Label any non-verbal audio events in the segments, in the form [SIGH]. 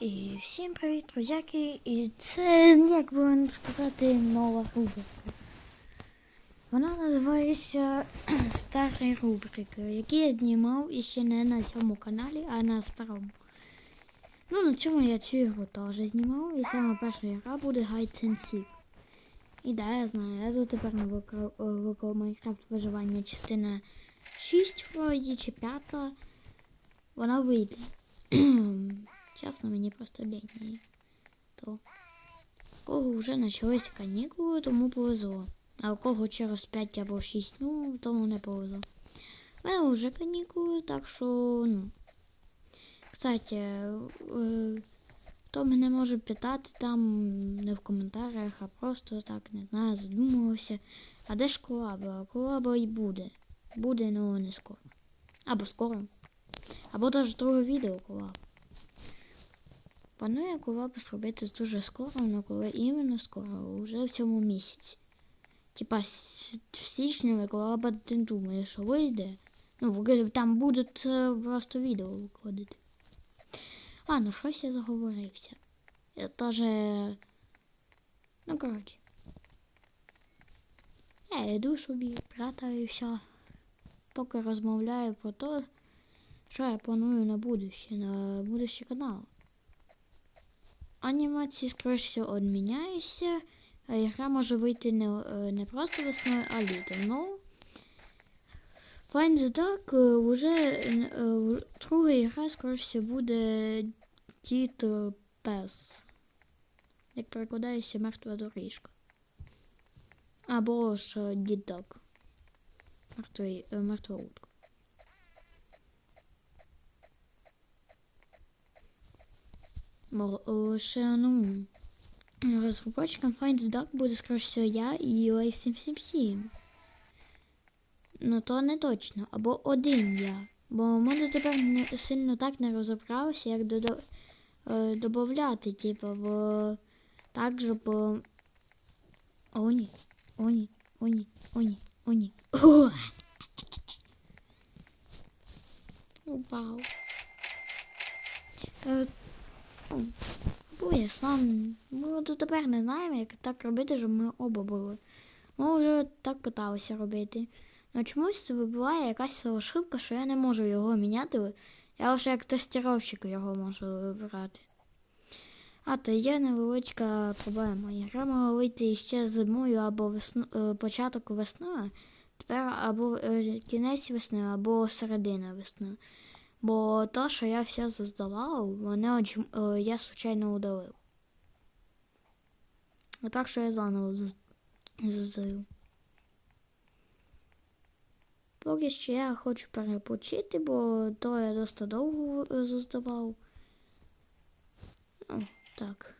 І всім привіт, друзяки! І це, як би вам сказати, нова рубрика. Вона називається [CLEARS THROAT] Старі рубрики, які я знімав і не на цьому каналі, а на старому. Ну, на цьому я цю ігру теж знімав, і саме перша гра буде Hide and Seek. І да, я знаю, я тут тепер на виклав Майнкрафт виживання частина 6 вроді чи 5. Вона вийде. [CLEARS THROAT] Чесно, мені просто лень. її. То у кого вже почалися канікули, тому повезло. А у кого через 5 або 6, ну, тому не повезло. У мене вже канікули, так що, ну. Кстати, е, хто мене може питати там не в коментарях, а просто так, не знаю, задумувався. А де ж колаба? Колаба і буде. Буде, ну не скоро. Або скоро. Або навіть друге відео колаба. Планую колаб зробити дуже скоро, але коли іменно скоро, вже в цьому місяці. Типа в січні колаба ти думає, що вийде. Ну, там буде це просто відео виходити. А, ну щось я заговорився. Я теж. Ну, коротше. Я йду собі, пратаюся, поки розмовляю про те, що я планую на будуще, на будущий канал. Анімації, скоріше всього, а ігра може вийти не, е, не просто весною, а літом. Ну, Find the Duck е, уже е, е, друга ігра, скоріше всього, буде Дід е, Пес. Як перекладається мертва доріжка. Або ж Дід Дог. Мертвий, е, мертва утка. Мо- Лише, ну, розробочиком Find the Duck буде, скоріше всього, я і Лей 777. Ну, то не точно. Або один я. Бо ми дотепер не сильно так не розібралися, як додо, е, додавати, типу, бо так же бо. О, ні, о, ні, о, ні, о, ні, о, ні. О! Вау. Е, ну, я сам. Ми дотепер не знаємо, як так робити, щоб ми оба були. Ми вже так питалися робити. Ну чомусь це вибиває якась ошибка, що я не можу його міняти. Я лише як тестировщик його можу вибирати. А то є невеличка проблема. Ігра мала вийти ще зимою або весно, е, початок весни, тепер або е, кінець весни, або середина весни. Бо то, що я все заздавав, мене е, я случайно удалив. А так, що я заново заздаю. Поки що я хочу перепочити, бо то я досить довго е, заздавав. Ну, так.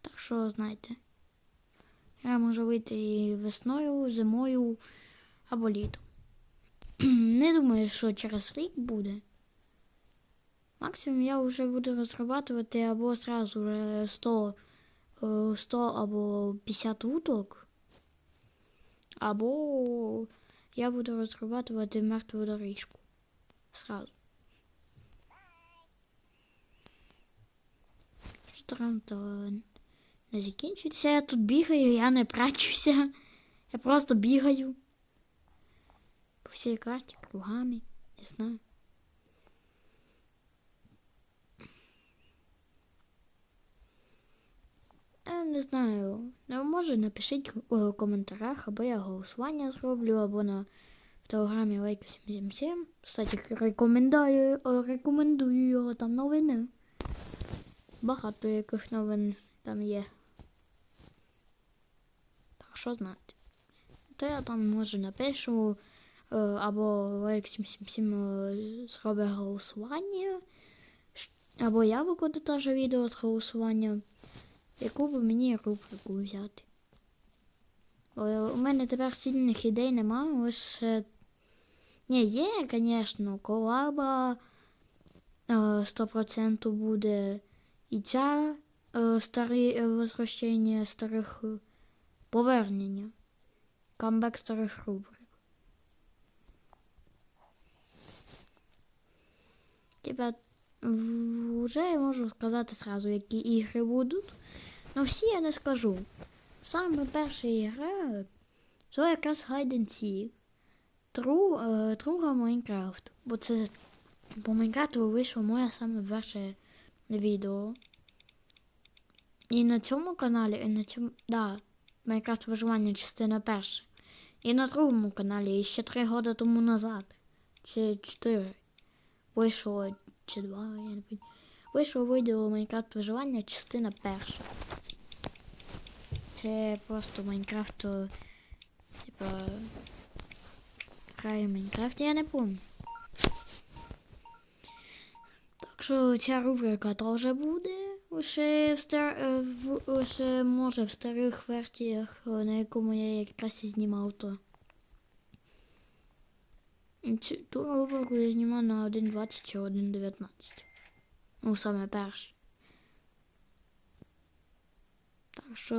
Так що, знаєте. Я можу вийти і весною, зимою або літом. [CLEARS THROAT] Не думаю, що через рік буде. Максимум я вже буду розрабатувати або зразу вже 100, е, 100 або 50 уток. Або я буду розрабатувати мертву доріжку. Сразу. Що то не закінчується. Я тут бігаю, я не прачуся. Я просто бігаю. По всій карті кругами. Не знаю. Я не знаю. Ну, може напишіть у коментарях, або я голосування зроблю, або на в телеграмі лайка 777. Кстати, рекомендую, рекомендую його там новини. Багато яких новин там є. Так що знати. То я там може напишу, е, або лайк 777 е, зробить голосування. Або я викладу теж відео з голосуванням. Яку б мені рубрику взяти? Е, У мене тепер сильних ідей немає, лише. Ні, є, звісно, колаба е, 100% буде. І ця е, старі е, возвращення старих е, повернення. Камбек старих рубрик. В- вже я можу сказати сразу, які ігри будуть. Ну всі я не скажу. Саме перша ігра це якраз Hide and Seek. Е, друга Майнкрафт. Бо це по Майнкрафту вийшло моє саме перше відео. І на цьому каналі, і на цьому. Да, Майнкрафт виживання частина перша. І на другому каналі, і ще три роки тому назад. Чи чотири. Вийшло чи два, я не пам'ятаю. Вийшло відео Майнкрафт виживання частина перша. Це просто Майнкрафт, е, типа. В Майнкрафт, я не пам'ятаю. Так що ця рубрика теж буде. Лише в стар... е, лише може в старих версіях, е, на якому я якраз і знімав то. Ту рубрику я знімав на 1.20 чи 1.19. Ну, саме перше. Так що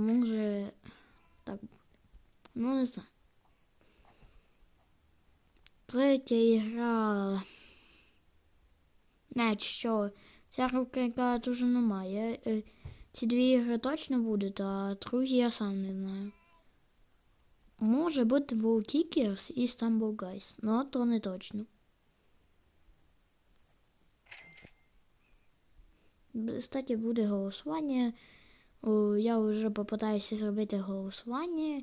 може так буде. Ну не знаю. Третя ігра. Не, що ця рубрика дуже немає. Е, Ці дві ігри точно будуть, а другі я сам не знаю. Може бути Kickers і Stumble Guys, но то не точно. Кстати, буде голосування. Я вже попитаюся зробити голосування.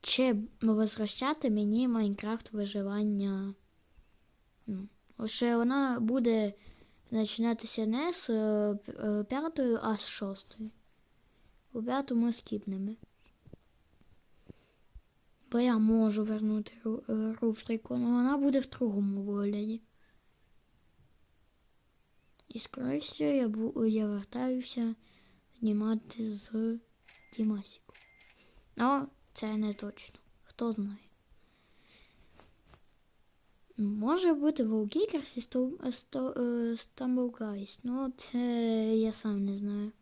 Чи возвращати мені Майнкрафт виживання. Ну, Лише вона буде починатися не з е, п'ятої, а з шостої. У п'яту ми скіпнемо. Бо я можу вернути е, рубрику, але вона буде в другому вигляді. І скоріше я, бу- я вертаюся знімати з Дімасіку. Але це не точно. Хто знає. Може бути Волкікерс і е, е, Stumble Guys. Ну, це я сам не знаю.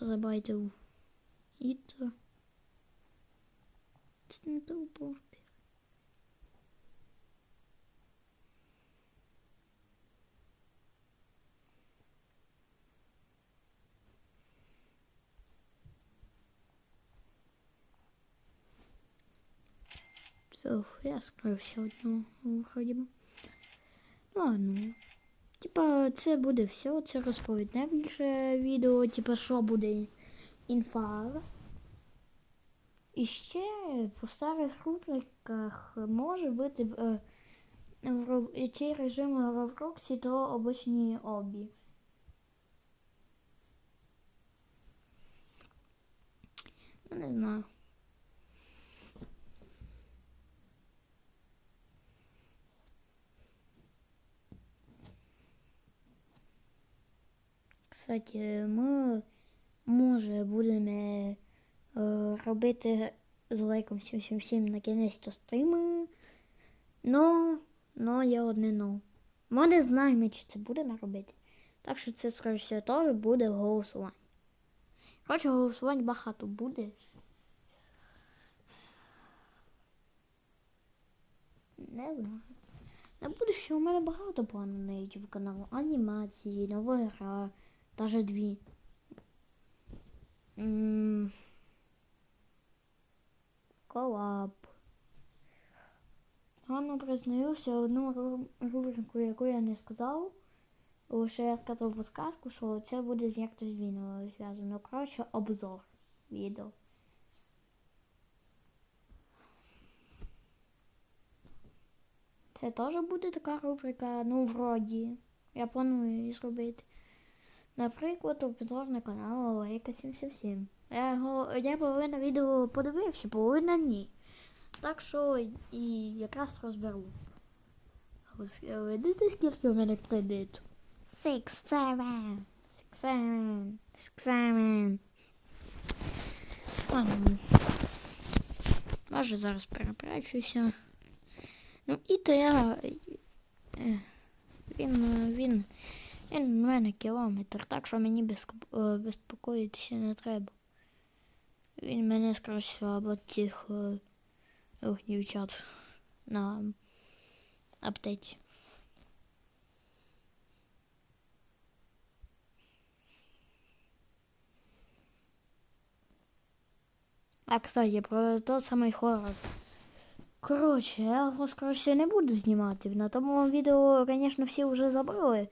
Забайтив Іто. Це не то був. Ох, я скрився одного вроді. би. Ну, Ладно. Типа, це буде все, це розповідне більше відео, типа, що буде інфа. І ще по старих рубриках може бути е, в ті режими в Roblox, то обичні обі. Ну, не знаю. Кстати, ми може будемо е, робити з лайком 777 на кінець то стріми. Ну, ну, є одне но. Ми не знаємо, чи це будемо робити. Так що це, скоріше, теж буде голосування. Коротше, голосувань багато буде. Не знаю. На будущее у мене багато планів на YouTube каналу. Анімації, нова гра, даже дві. Колаб. Рано признаюся одну рубрику, яку я не сказав. Лише я сказав по сказку, що це буде з якось війною зв'язано. Коротше, обзор відео. Це теж буде така рубрика, ну, вроді. Я планую її зробити. Наприклад, у підложного каналу Лайка 777. Я, його, я половина відео подивився, половина ні. Так що і якраз розберу. Е, Видите, скільки у мене кредиту? Six, seven, six, seven, six, seven. Ладно. Може зараз перепрачуся. Ну і то я. е, Він, він, він у мене кілометр, так що мені е, безпокоїтися не треба. Він мене скоріше або тих е, дівчат. На аптеці. А, кстати, про тот самий хоррор. Коротше, я його скоріше не буду знімати. На тому відео, звісно, всі вже забрали.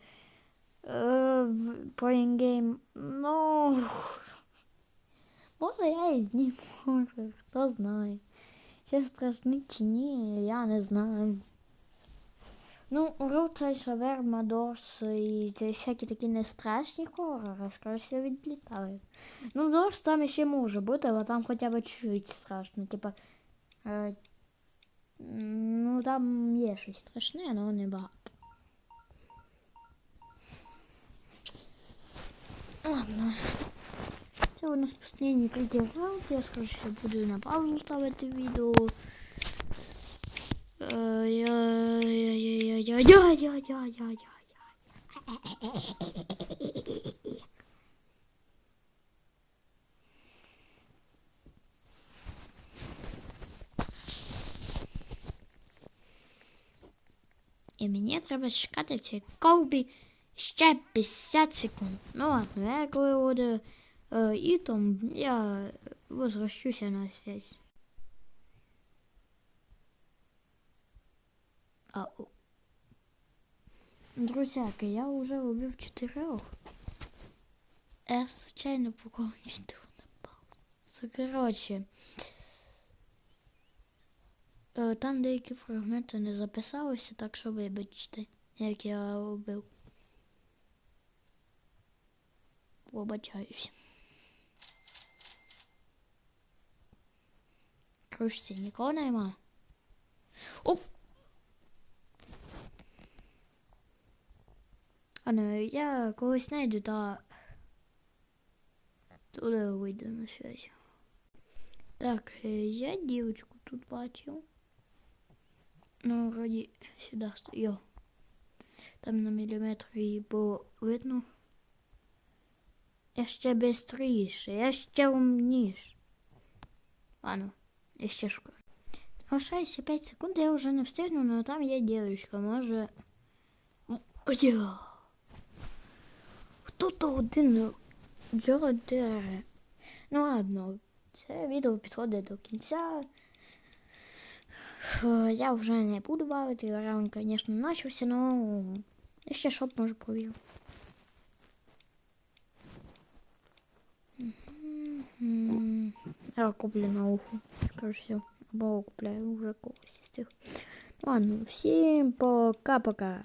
В- про інгейм. Ну. Може я і зніму, може, хто знає. Чи страшний чи ні, я не знаю. Ну, Руцель, Шаверма, Дорс і всякі такі не страшні хорори, скоріше відлітають. Ну, Дорс там ще може бути, але там хоча б чуть страшно. Типа. Е, ну, там є щось страшне, але не. Ладно. Це у нас останній третій раунд. Я скоріше буду на паузу ставити відео. Е, я- я- я- я- я- я- я- я- я- я. І мені треба чекати в цій колбі ще 50 секунд. Ну ладно, я коли буду е, ітом, я возвращуся на связь. Ау. Друзяки, я уже убив чотирьох. Я случайно поклав відео на паузу. Коротше. Е, Там деякі фрагменти не записалися, так що вибачте, як я убив. Вибачаюсь. Кружці нікого нема. Оп! А ну, я когось знайду та туди вийду на связь. Так, е, я дівчинку тут бачив. Ну, вроді сюди стою. Там на міліметр її було видно. Я ще бистріше, я ще умніш. Ладно, я ще шукаю. Лишається 5 секунд, я вже не встигну, але там є дівчинка, може. Ой. Хто-то один джодере. Ну ладно, це відео підходить до кінця. Е, Я вже не буду бавити, раунд, звісно, почався, але я ще шоп може провів. Я куплю на уху, скажу все. Або купляю уже когось. Ладно, всем пока-пока.